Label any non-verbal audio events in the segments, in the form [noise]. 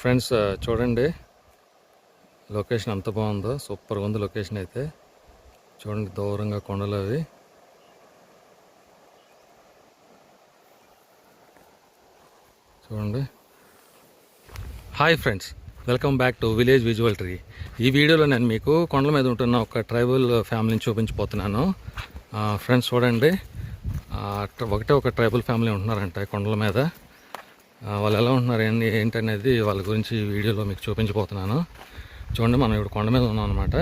Friends uh, చూడండి. Location ఎంత బాగుందో. సూపర్గా ఉంది లొకేషన్ అయితే. చూడండి దూరంగా కొండలు అవి. చూడండి. Hi friends welcome back to village visual tree ఈ వీడియోలో నేను మీకు కొండల మీద ఉంటున్న ఒక ట్రైబల్ ఫ్యామిలీని చూపించిపోతున్నాను ఫ్రెండ్స్ uh, చూడండి. Uh, ఒకటే ఒక ట్రైబల్ ఫ్యామిలీ ఉంటున్నారంట కొండల మీద. వాళ్ళు ఎలా ఉంటున్నారు ఏంటి ఏంటనేది వాళ్ళ గురించి వీడియోలో మీకు చూపించబోతున్నాను. చూడండి మనం ఇప్పుడు కొండ మీద ఉన్నాం అనమాట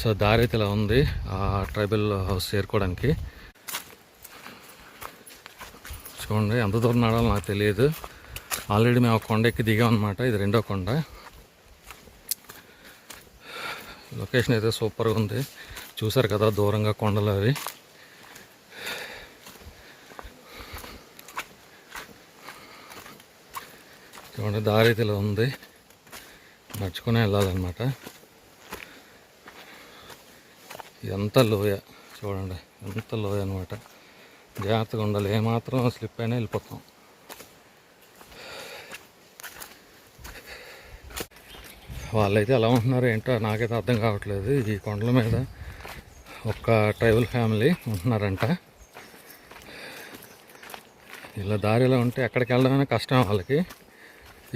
సో దారి అయితే ఇలా ఉంది ఆ ట్రైబల్ హౌస్ చేరుకోవడానికి. చూడండి ఎంత దూరం నడాలో నాకు తెలియదు. ఆల్రెడీ మేము ఒక కొండ ఎక్కి దిగాం అనమాట ఇది రెండో కొండ. లొకేషన్ అయితే సూపర్గా ఉంది. చూసారు కదా దూరంగా కొండలు అవి. చూడండి దారి అయితే ఇలా ఉంది. నడుచుకునే వెళ్ళాలన్నమాట. ఎంత లోయ చూడండి ఎంత లోయ అనమాట జాగ్రత్తగా ఉండాలి ఏమాత్రం స్లిప్ అయినా వెళ్ళిపోతాం. వాళ్ళైతే ఎలా ఉంటున్నారు ఏంటో నాకైతే అర్థం కావట్లేదు. ఈ కొండల మీద ఒక ట్రైబల్ ఫ్యామిలీ ఉంటున్నారంట. ఇలా దారిలో ఉంటే ఎక్కడికి వెళ్ళడమైనా కష్టం వాళ్ళకి.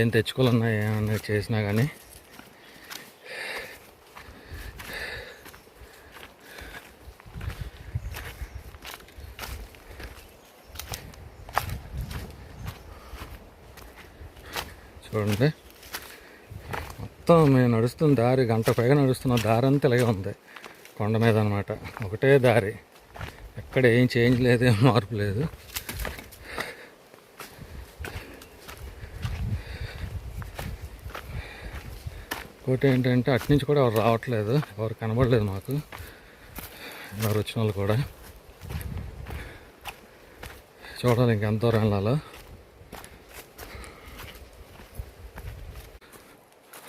ఏం తెచ్చుకోవాలన్నా ఏమన్నా చేసినా కానీ చూడండి. మొత్తం మేము నడుస్తున్న దారి గంట పైగా నడుస్తున్న దారి అంతా ఇలాగే ఉంది. కొండ మీద అనమాట ఒకటే దారి. ఎక్కడ ఏం చేంజ్ లేదు ఏం మార్పు లేదు. ఇంకోటి ఏంటంటే అటు నుంచి కూడా ఎవరు రావట్లేదు. ఎవరు కనబడలేదు మాకు. ఎవరు వచ్చిన వాళ్ళు కూడా. చూడాలి ఇంకెంత దూరం వెళ్ళాలో.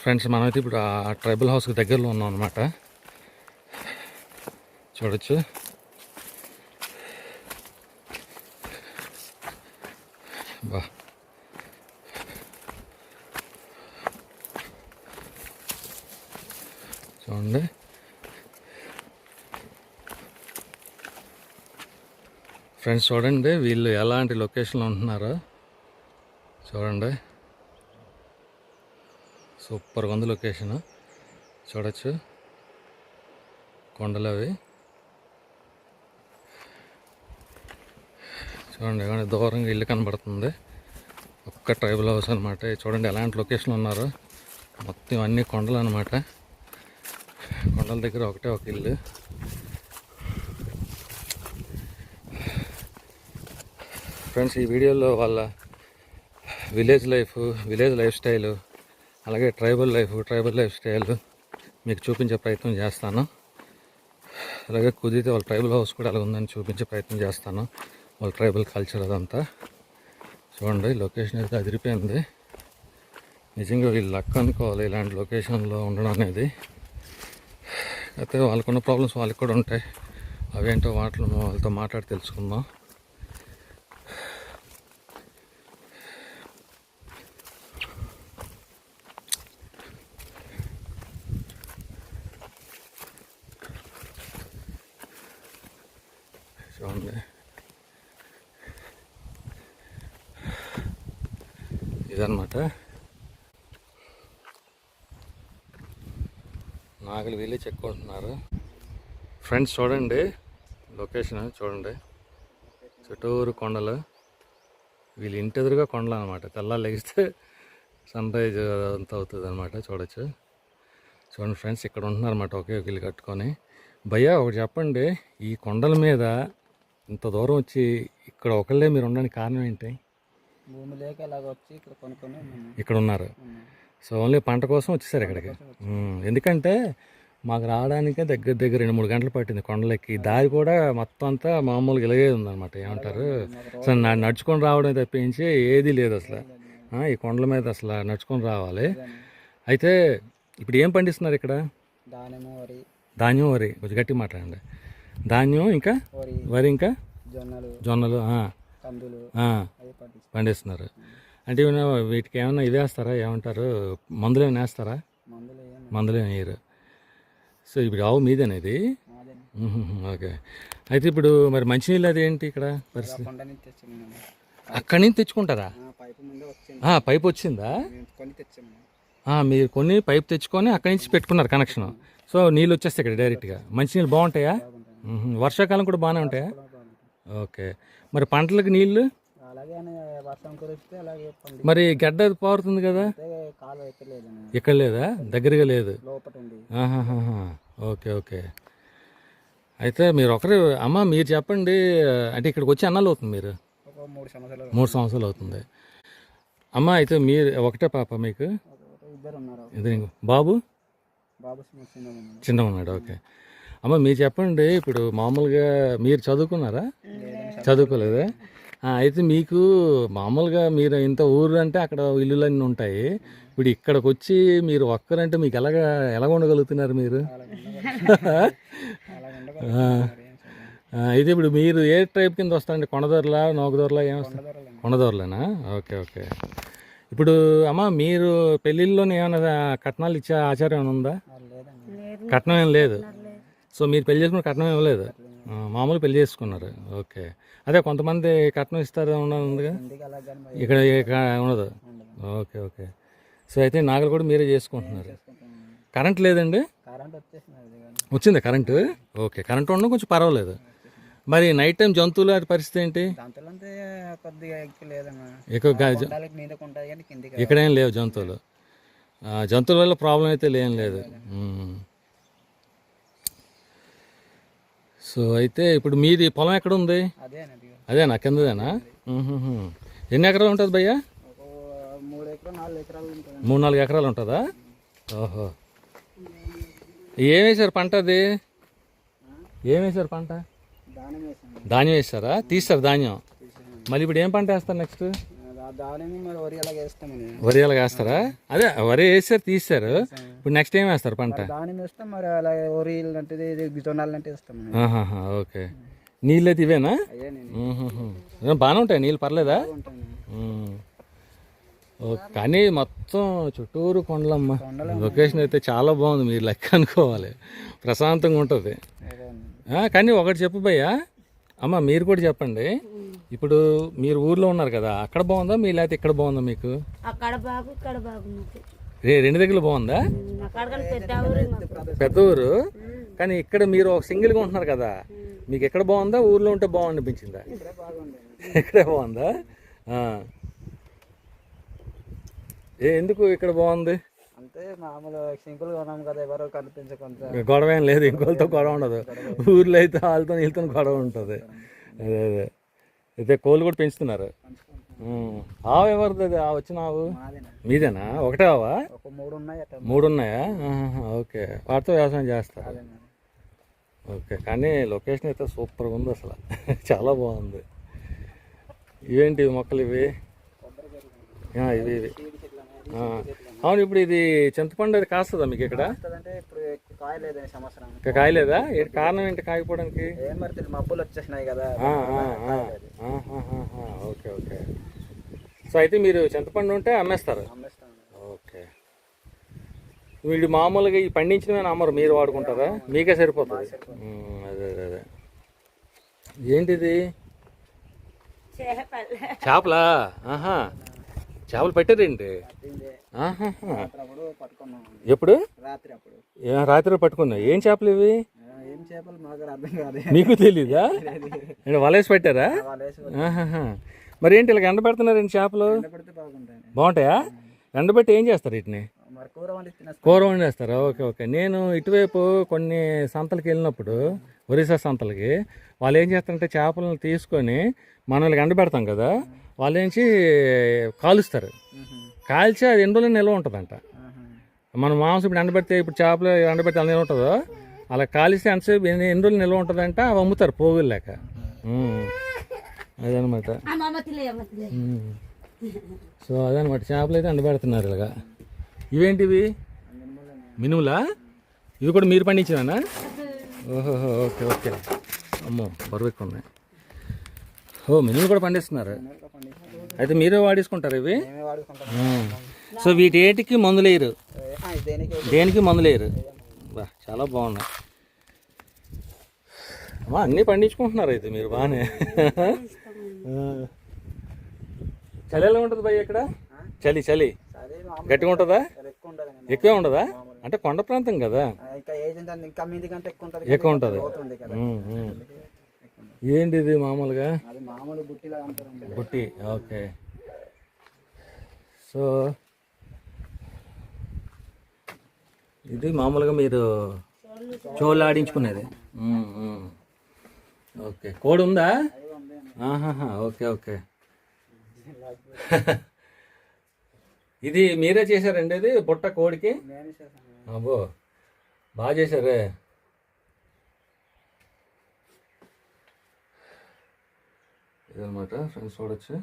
ఫ్రెండ్స్ మనమైతే ఇప్పుడు ఆ ట్రైబల్ హౌస్కి దగ్గరలో ఉన్నాం అనమాట చూడొచ్చు. బా. చూడండి ఫ్రెండ్స్ చూడండి వీళ్ళు ఎలాంటి లొకేషన్లో ఉంటున్నారో. చూడండి. సూపర్గా ఉంది లొకేషన్ చూడొచ్చు. కొండలు అవి. చూడండి కానీ దూరంగా ఇల్లు కనబడుతుంది. ఒక్క ట్రైబల్ హౌస్ అనమాట చూడండి ఎలాంటి లొకేషన్లో ఉన్నారో. మొత్తం అన్ని కొండలు అనమాట కొండల దగ్గర ఒకటే ఒక ఇల్లు. ఫ్రెండ్స్ ఈ వీడియోలో వాళ్ళ village life village life style అలాగే tribal life tribal life style మీకు చూపించే ప్రయత్నం చేస్తాను. అలాగే కుదిరితే వాళ్ళ ట్రైబల్ హౌస్ కూడా అలా ఉందని చూపించే ప్రయత్నం చేస్తాను. వాళ్ళ ట్రైబల్ కల్చర్ అదంతా. చూడండి లొకేషన్ అయితే అదిరిపోయింది. నిజంగా వీళ్ళు లక్ అనుకోవాలి ఇలాంటి లొకేషన్లో ఉండడం అనేది. అయితే వాళ్ళకున్న ప్రాబ్లమ్స్ వాళ్ళకి కూడా ఉంటాయి. అవేంటో వాటిలో వాళ్ళతో మాట్లాడి తెలుసుకుందాం. చూడండి. ఇదన్నమాట. నాగలి వెళ్ళి చెక్కుంటున్నారు ఫ్రెండ్స్ చూడండి లొకేషన్ చూడండి. చుట్టూరు కొండలు. వీళ్ళు ఇంటి ఎదురుగా కొండలు అనమాట తెల్లారు లెగిస్తే సన్ రైజ్ అంతా అవుతుంది అనమాట చూడొచ్చు. చూడండి ఫ్రెండ్స్ ఇక్కడ ఉంటున్నారన్నమాట ఒకే ఒక ఇల్లు కట్టుకొని. భయ్యా ఒకటి చెప్పండి ఈ కొండల మీద ఇంత దూరం వచ్చి ఇక్కడ ఒకళ్ళే మీరు ఉండడానికి కారణం ఏంటి? భూమి లేక ఇలాగ వచ్చి ఇక్కడ కొనుక్కొని. ఇక్కడ ఉన్నారు. ఉన్నాం. సో ఓన్లీ పంట కోసం వచ్చేసారు ఇక్కడికి. ఎందుకంటే మాకు రావడానికే దగ్గర దగ్గర రెండు మూడు గంటలు పట్టింది కొండలెక్కి. దారి కూడా మొత్తం అంతా మామూలుగా ఇలాగే ఉందన్నమాట. ఏమంటారు? అసలు నా- నడుచుకొని రావడం తప్పించి ఏది లేదు అసలు. ఈ కొండల మీద అసలు నడుచుకొని రావాలి. అయితే ఇప్పుడు ఏం పండిస్తున్నారు ఇక్కడ? ధాన్యం వరి. కొంచెం గట్టి మాట్లాడండి. ధాన్యం ఇంకా? వరి. ఇంకా? జొన్నలు. జొన్నలు పండిస్తున్నారు. అంటే ఏమైనా వీటికి ఏమైనా ఇది వేస్తారా? ఏమంటారు? మందులు ఏమైనా వేస్తారా? మందులు ఏమి వేయరు. సో ఇప్పుడు ఆవు మీదేనా ఇది? మాదే మ్మ్. ఓకే. అయితే ఇప్పుడు మరి మంచినీళ్ళు అది ఏంటి ఇక్కడ పరిస్థితి? అక్కడి నుంచి తెచ్చుకుంటారా? పైపు వచ్చింది. మీరు కొన్ని పైప్ తెచ్చుకొని అక్కడి నుంచి పెట్టుకున్నారు కనెక్షన్. సో నీళ్ళు వచ్చేస్తాయి ఇక్కడ డైరెక్ట్గా. మంచినీళ్ళు బాగుంటాయా. వర్షాకాలం కూడా బాగానే ఉంటాయా? ఓకే. మరి పంటలకు నీళ్ళు? వర్షం కురిస్తే అలాగే పండి మరి గడ్డ అది పారుతుంది కదా? ఇక్కడ లేదా దగ్గరగా లేదు. లోపట ఉంది. ఆహాహాహా. Okay okay. అయితే మీరు ఒకరే అమ్మ మీరు చెప్పండి అంటే ఇక్కడికి వచ్చి అన్నాలు అవుతుంది మీరు? మూడు సంవత్సరాలు మూడు సంవత్సరాలు అవుతుంది. అమ్మ అయితే మీరు ఒకటే పాప మీకు? ఇద్దరు ఉన్నారు. బాబు? బాబు చిన్న ఉన్నాడు. ఓకే. అమ్మ మీరు చెప్పండి ఇప్పుడు మామూలుగా మీరు చదువుకున్నారా? చదువుకోలేదా? అయితే మీకు మామూలుగా మీరు ఇంత ఊరు అంటే అక్కడ ఇల్లులన్నీ ఉంటాయి. ఇప్పుడు ఇక్కడికి వచ్చి మీరు ఒక్కరంటే మీకు ఎలాగా ఎలా ఉండగలుగుతున్నారు మీరు? అయితే ఇప్పుడు మీరు ఏ ట్రైబ్ కింద వస్తారండి? కొండదొరలా నోకదొరలా ఏం వస్తారు ఉండగలగాలి. కొండదొరలేనా? Okay okay. ఇప్పుడు అమ్మ మీరు పెళ్ళిళ్ళలోనే ఏమైనా కట్నాలు ఇచ్చే ఆచారం ఏమైనా ఉందా? కట్నం ఏం లేదు. సో మీరు పెళ్ళి చేసుకున్న కట్నం ఏం లేదు? ఆ, మామూలు పెళ్ళి చేసుకున్నారు. ఓకే. అదే కొంతమంది కట్నం ఇస్తారు ఉందిగా ఇక్కడ ఇక్కడ ఉండదు. Okay okay. సో అయితే నాగలు కూడా మీరే చేసుకుంటున్నారు. చేసుకుంటాం కరెంట్ లేదండి? అది వచ్చింది కరెంటు? ఓకే కరెంట్ ఉండడం కొంచెం పర్వాలేదు. మరి నైట్ టైం జంతువుల పరిస్థితి ఏంటి? ఎక్కువ ఇక్కడేం లేవు జంతువులు. జంతువుల వల్ల ప్రాబ్లం అయితే లేం లేదు మ్మ్. సో అయితే ఇప్పుడు మీది పొలం ఎక్కడ ఉంది అదేనా? కిందదేనా. ఎన్ని ఎకరాలు ఉంటుంది భయ్యా? మూడు నాలుగు ఎకరాలు ఉంటుంది? ఓహో. ఏం వేశారు పంట అది? ఏం వేశారు పంట? ధాన్యం వేస్తారా తీస్తారు ధాన్యం. మళ్ళీ ఇప్పుడు ఏం పంట వేస్తారు నెక్స్ట్? వరి అలాగే వేస్తారా? అదే వరి వేసారు తీస్తారు ఇప్పుడు నెక్స్ట్ ఏం వేస్తారు పంట? మరి అలాగే వరి ఓకే. నీళ్ళు అయితే ఇవేనా బాగానే ఉంటాయి నీళ్ళు? పర్లేదా? కానీ మొత్తం చుట్టూరు కొండలమ్మ. కొండలు లొకేషన్ అయితే చాలా బాగుంది మీరు లెక్క అనుకోవాలి. ప్రశాంతంగా ఉంటుంది. కానీ ఒకటి చెప్పు భయ్యా. అమ్మ మీరు కూడా చెప్పండి. ఇప్పుడు మీరు ఊర్లో ఉన్నారు కదా అక్కడ బాగుందా మీ లేకపోతే ఇక్కడ బాగుందా మీకు? అక్కడ బాగు ఇక్కడ బాగు మాకు. రే రెండు దగ్గర బాగుందా? అక్కడ కానీ పెద్ద ఊరు మాకు పెద్ద ఊరు? కానీ ఇక్కడ మీరు ఒక సింగిల్గా ఉంటున్నారు కదా మీకు ఎక్కడ బాగుందా? ఊర్లో ఉంటే బాగుంది అనిపించిందా? ఇక్కడే బాగుంది? ఇక్కడే బాగుందా ఆ. ఏ ఎందుకు ఇక్కడ బాగుంది? అంతే మామూలు ఉన్నాం కదా ఎవరో కనిపించకుండా. గొడవ ఏం లేదు ఇంకోళ్ళతో గొడవ ఉండదు. ఊర్లో అయితే వాళ్ళతో వీళ్ళతో గొడవ ఉంటుంది. అదే అదే. అయితే కోళ్ళు కూడా పెంచుతున్నారు. ఆవు ఎవరిది అది? ఆ వచ్చిన ఆవు? మాదేనా? ఒకటే ఆవా? మూడు ఉన్నాయి ఓకే. వాటితో వ్యవసాయం చేస్తారు. అదేనా. ఓకే కానీ లొకేషన్ అయితే సూపర్గా ఉంది అసలు. [laughs] చాలా బాగుంది. ఇవేంటి మొక్కలు ఇవి? ఇవి ఇవి. అవును ఇప్పుడు ఇది చింతపండు అది కాస్తుందా మీకు ఇక్కడ? సంవత్సరం ఇంకా కాయలేదా? ఏంటి కారణం ఏంటి కాయకపోవడానికి? ఏం మరి తెలియదు మబ్బులు వచ్చేసినాయి కదా. ఆ, ఆ, ఆ. ఆహాహాహా, ఓకే ఓకే. సో అయితే మీరు చింతపండు ఉంటే అమ్మేస్తారు? అమ్మేస్తాను. ఓకే. వీడు మామూలుగా ఈ పండించినవి అమ్మరు మీరు వాడుకుంటారా? మీకే సరిపోతుంది. ఉమ్, అదే అదే అదే. ఏంటిది? చేపలు. చేపలా? ఆహా. చేపలు పట్టుకున్నాం ఎప్పుడు? రాత్రి పట్టుకున్నా. ఏం చేపలు ఇవి? మాకు తెలీదా? వలేసి పెట్టారా. మరి ఏంటి ఇలా ఎండ పెడుతున్నారండి చేపలు బాగుంటాయి? ఎండబెట్టి ఏం చేస్తారు వీటిని? కూర వండేస్తారా ఓకే ఓకే. నేను ఇటువైపు కొన్ని సంతలకు వెళ్ళినప్పుడు ఒరిస్సా సంతలకి వాళ్ళు ఏం చేస్తారంటే చేపలను తీసుకొని మనల్ని ఎండబెడతాం కదా వాళ్ళు ఏంచి కాలుస్తారు. కాల్చి అది ఎన్ని రోజులు నిల్వ ఉంటుందంట. మన మాంసం ఇప్పుడు ఎండబెడితే ఇప్పుడు చేపలు ఎండబెడితే నిల్వ ఉంటుందో అలా కాలిస్తే ఎంతసేపు ఎన్ని ఎన్ని రోజులు నిల్వ ఉంటుందంట అవి అమ్ముతారు పోగులు లేక. అదనమాట. సో అదనమాట. చేపలు అయితే ఎండబెడుతున్నారు ఇలాగా. ఇవేంటివి? మినుములా? ఇవి కూడా మీరు పండించినానా? ఓహో ఓకే ఓకే. అమ్మో బరువు ఎక్కువ ఉన్నాయి ఓ మినుములు కూడా పండిస్తున్నారు. అయితే మీరే వాడేసుకుంటారు ఇవి? సో వీటేటికి మందులు వేయరు. దేనికి మందులేరు మందులు వేయరు? బా చాలా బాగున్నాయి. అమ్మా అన్నీ పండించుకుంటున్నారు అయితే మీరు బాగానే. చలి ఎలా ఉంటుంది భయ్య ఇక్కడ? చలి చలి. గట్టిగా ఉంటుందా? ఎక్కువ ఉండదా? అంటే కొండ ప్రాంతం కదా? ఎక్కువ ఉంటుంది. ఏంటి ఇది మామూలుగా? బుట్టి ఓకే. సో ఇది మామూలుగా మీరు చోళ్ళు ఆడించుకునేది. ఓకే. కోడి ఉందా ఆహాహా, ఓకే ఓకే. [laughs] [laughs] ఇది మీరే చేశారండి ఇది? బుట్ట కోడికి? అబ్బో బాగా చేశారే. ఇదనమాట ఫ్రెండ్స్ చూడొచ్చు.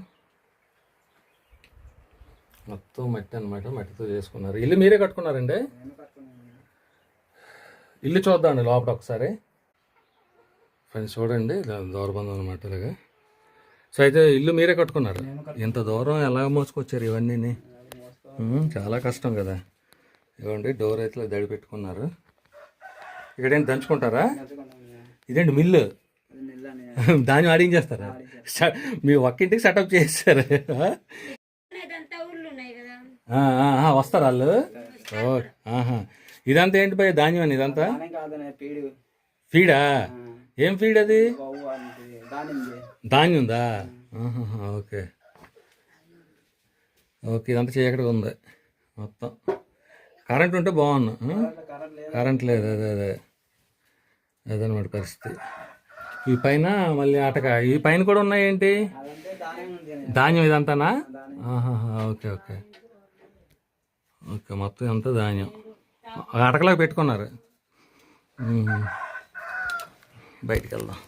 మొత్తం మట్టి అనమాట మట్టితో చేసుకున్నారు. ఇల్లు మీరే కట్టుకున్నారండి? ఇల్లు చూద్దామండి లోపల ఒకసారి. ఫ్రెండ్స్ చూడండి ఇలా దూరబంధం అనమాట ఇలాగా. సో అయితే ఇల్లు మీరే కట్టుకున్నారు? ఇంత దూరం ఎలా మోసుకొచ్చారు ఇవన్నీ చాలా కష్టం కదా. ఇవ్వండి డోర్ అయితే దడి పెట్టుకున్నారు. ఇక్కడ ఏం దంచుకుంటారా? ఇదేంటి మిల్లు? దాన్ని ఆడించేస్తారా స- మీ ఒక్కింటికి సెటప్ చేస్తారు ఇదంతా ఊర్లు ఉన్నాయి కదా. వస్తారు వాళ్ళు? ఓ, ఆహా. ఇదంతా ఏంటి భయ ధాన్యం అని ఇదంతా? దానే కాదనే పీడు. ఫీడా ఏం ఫీడ్ అది ధాన్యం ఉందా? ఓకే. ఓకే ఇదంతా చీకటిగా ఉంది. మొత్తం. కరెంట్ ఉంటే బాగున్నా కరెంట్ లేదు అదే అదే. అదనమాట పరిస్థితి. ఈ పైన మళ్ళీ అటక ఈ పైన కూడా ఉన్నాయేంటి ధాన్యం ఇదంతానా? ఆహాహా, ఓకే ఓకే. ఓకే మొత్తం అంతా ధాన్యం? అటకలాగా పెట్టుకున్నారు. బయటికి వెళ్దాం.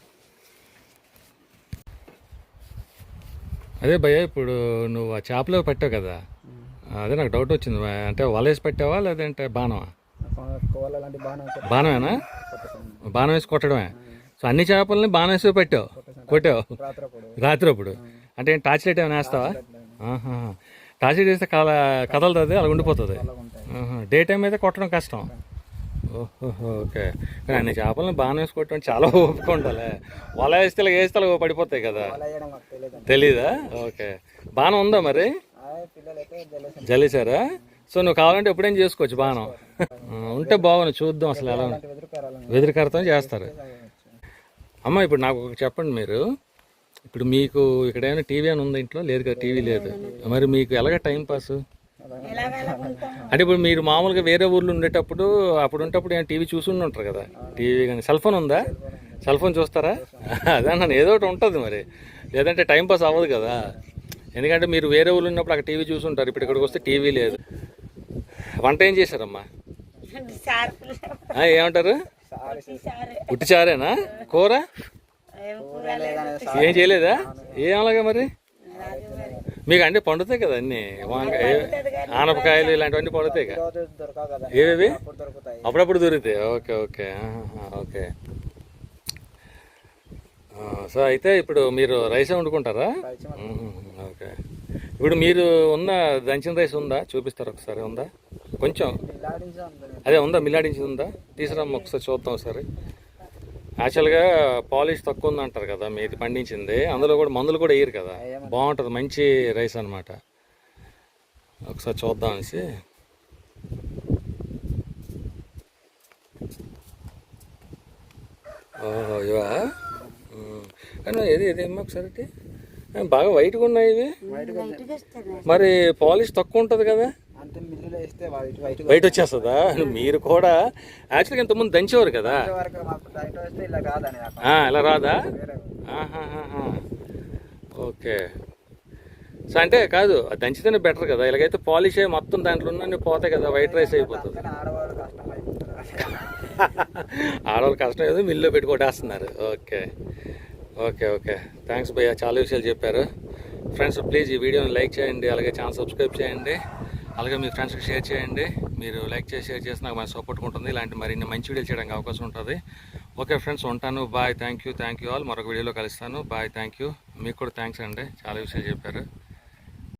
అదే భయ్య ఇప్పుడు నువ్వు ఆ చేపలో పెట్టావు కదా. అదే నాకు డౌట్ వచ్చింది. అంటే వలేసి పెట్టావా లేదంటే బాణమా? బాణమేనా? బాణం వేసి కొట్టడమే. సో అన్ని చేపల్ని బాణం వేసి పెట్టావు. కొట్టావు? రాత్రప్పుడు. రాత్రి అప్పుడు అంటే ఏం టార్చ్ లైట్ ఏమైనా వేస్తావా. టార్చ్ లైట్ వేస్తే కల కదలుతుంది అలా ఉండిపోతుంది. డే టైం అయితే కొట్టడం కష్టం. ఓకే. కానీ అన్ని చేపలను బాణం వేసి కొట్టడం చాలా ఓపిక ఉండాలి వల వేస్తే వేస్తే పడిపోతాయి కదా. తెలీదా? ఓకే. బాణం ఉందా మరి? పిల్లలు అయితే జలసం జల్లేసారా సో నువ్వు కావాలంటే ఎప్పుడేం చేసుకోవచ్చు బాణం. ఉంటే బాగుంది చూద్దాం అసలు ఎలా వెదిరికరతో చేస్తారు. అమ్మ ఇప్పుడు నాకు చెప్పండి మీరు. ఇప్పుడు మీకు ఇక్కడ ఏమైనా టీవీ అని ఉంది ఇంట్లో? లేదు కదా టీవీ లేదు. మరి మీకు ఎలాగ టైం పాస్? అంటే ఇప్పుడు మీరు మామూలుగా వేరే ఊర్లో ఉండేటప్పుడు అప్పుడు ఉండేటప్పుడు ఏమైనా టీవీ చూసి ఉంటారు కదా? టీవీ కానీ సెల్ ఫోన్ ఉందా? సెల్ ఫోన్ చూస్తారా? అదే అన్నాను ఏదో ఒకటి ఉంటుంది మరి. లేదంటే టైం పాస్ అవ్వదు కదా. ఎందుకంటే మీరు వేరే ఊళ్ళో ఉన్నప్పుడు అక్కడ టీవీ చూసి ఉంటారు. ఇప్పుడు ఇక్కడికి వస్తే టీవీ లేదు. వంట ఏం చేశారమ్మా? ఏమంటారు? సారే ఉట్టి చారేనా? కూర? ఏం చేయలేదా? ఏం అలాగా మరి? మీకు అంటే పండుతాయి కదా అన్ని. వంకాయ ఆనపకాయలు ఇలాంటివన్నీ పండుతాయి కదా. ఏవేవి? అప్పుడప్పుడు దొరుకుతాయి. Okay okay. ఓకే. సో అయితే ఇప్పుడు మీరు రైసే వండుకుంటారా? ఓకే. ఇప్పుడు మీరు ఉన్న దంచిన రైస్ ఉందా? చూపిస్తారు ఒకసారి ఉందా? కొంచెం. అదే ఉందా? మిల్లాడించింది ఉందా? తీసుకురామ్మ ఒకసారి చూద్దాం ఒకసారి. యాక్చువల్గా పాలిష్ తక్కువ ఉంది అంటారు కదా మీది పండించింది అందులో కూడా మందులు కూడా వేయరు కదా. బాగుంటుంది మంచి రైస్ అన్నమాట. ఒకసారి చూద్దాం అనేసి. ఓహో ఇవా. కానీ ఏది ఇది ఏమో ఒకసారి బాగా వైట్గా ఉన్నాయి ఇవి? మరి పాలిష్ తక్కువ ఉంటుంది కదా అంతే మిల్లులో వేస్తే వైట్ వైట్ బయట వచ్చేస్తుందా? మీరు కూడా యాక్చువల్గా ఇంతకుముందు దంచేవారు కదా? ఇలా రాదా. ఓకే. సో అంటే కాదు దంచితేనే బెటర్ కదా. ఇలాగైతే పాలిష్ అయ్యి మొత్తం దాంట్లో ఉన్న పోతాయి కదా వైట్ రైస్ అయిపోతుంది. ఆడవాళ్ళు కష్టం ఏదో మిల్లు పెట్టి కొట్టేస్తున్నారు ఓకే. Okay okay. థ్యాంక్స్ భయ్య. చాలా విషయాలు చెప్పారు. ఫ్రెండ్స్ ప్లీజ్ ఈ వీడియోని లైక్ చేయండి అలాగే ఛానల్ సబ్స్క్రైబ్ చేయండి. అలాగే మీ ఫ్రెండ్స్కి షేర్ చేయండి. మీరు లైక్ చేసి షేర్ చేసి నాకు మంచి సపోర్ట్ ఉంటుంది. ఇలాంటి మరిన్ని మంచి వీడియోలు చేయడానికి అవకాశం ఉంటుంది. ఓకే ఫ్రెండ్స్ ఉంటాను. Bye thank you thank you all మరొక వీడియోలో కలుస్తాను. బాయ్ థ్యాంక్ యూ మీకు కూడా థ్యాంక్స్ అండి. చాలా విషయాలు చెప్పారు.